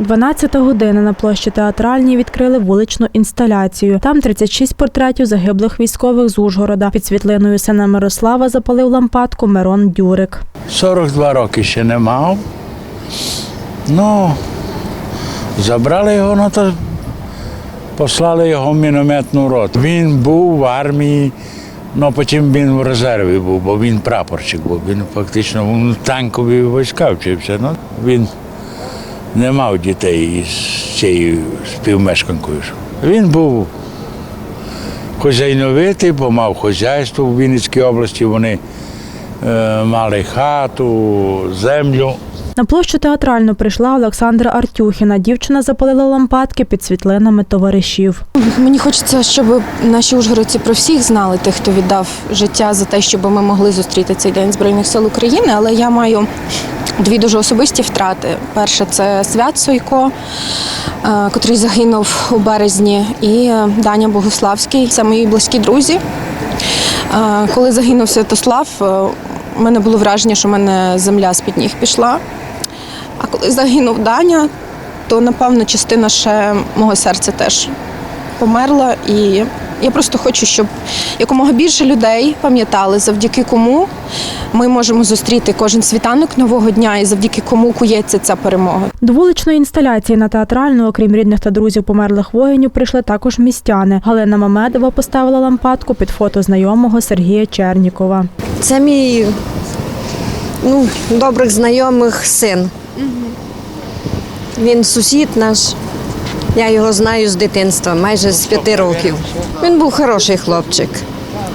12 година на площі театральній відкрили вуличну інсталяцію. Там 36 портретів загиблих військових з Ужгорода. Під світлиною сина Мирослава запалив лампадку Мирон Дюрик. 42 роки ще не мав. Ну, забрали його, ну то послали його в мінометну роту. Він був в армії, ну потім він в резерві був, бо він прапорщик був. Він фактично в танкові війська вчився. Ну, він не мав дітей з цією співмешканкою. Він був хозяйновитий, бо мав хазяйство в Вінницькій області. Вони е, мали хату, землю. На площу театральну прийшла Олександра Артюхіна. Дівчина запалила лампадки під світлинами товаришів. Мені хочеться, щоб наші ужгородці про всіх знали тих, хто віддав життя за те, щоб ми могли зустріти цей день збройних сил України. Але я маю дві дуже особисті втрати. Перше це Свят Сойко, е, котрий загинув у березні, і Даня Богославський. Це мої близькі друзі. Е, Коли загинув Святослав, е, у мене було враження, що в мене земля з-під ніг пішла. А коли загинув Даня, то напевно частина ще мого серця теж померла. І я просто хочу, щоб якомога більше людей пам'ятали, завдяки кому ми можемо зустріти кожен світанок нового дня і завдяки кому кується ця перемога. До вуличної інсталяції на театральну, окрім рідних та друзів померлих воїнів, прийшли також містяни. Галина Мамедова поставила лампадку під фото знайомого Сергія Чернікова. Це мій ну, добрих знайомих син. Він сусід наш. Я його знаю з дитинства, майже з п'яти років. Він був хороший хлопчик.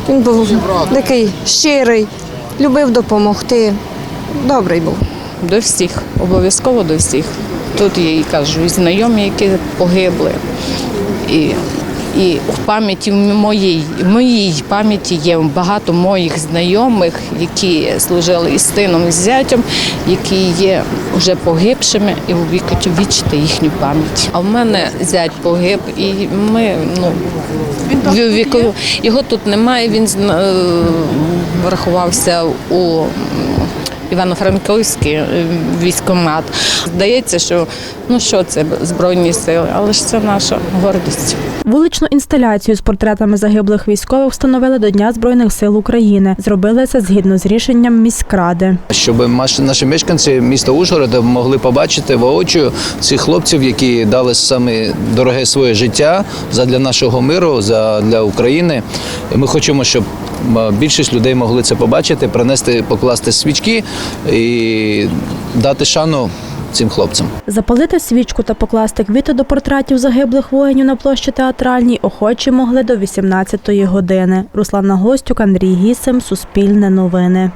Він був такий щирий, любив допомогти. Добрий був. До всіх, обов'язково до всіх. Тут є, і кажу, і знайомі, які погибли. І, і в пам'яті в моїй, в моїй пам'яті є багато моїх знайомих, які служили і з сином, і з зятем, які є вже погибшими, і увіковічити їхню пам'ять. А в мене зять погиб, і ми ну віку його тут немає. Він зна- е, врахувався у Івано-Франківський е, військомат. Здається, що ну що це збройні сили, але ж це наша гордість. Вуличну інсталяцію з портретами загиблих військових встановили до Дня Збройних сил України. Зробили це згідно з рішенням міськради. щоб наші мешканці міста Ужгорода могли побачити воочию цих хлопців, які дали саме дороге своє життя задля нашого миру, для України. І ми хочемо, щоб більшість людей могли це побачити, принести, покласти свічки і дати шану цим хлопцям. Запалити свічку та покласти квіти до портретів загиблих воїнів на площі театральній охочі могли до 18-ї години. Руслана Гостюк, Андрій Гісем, Суспільне новини.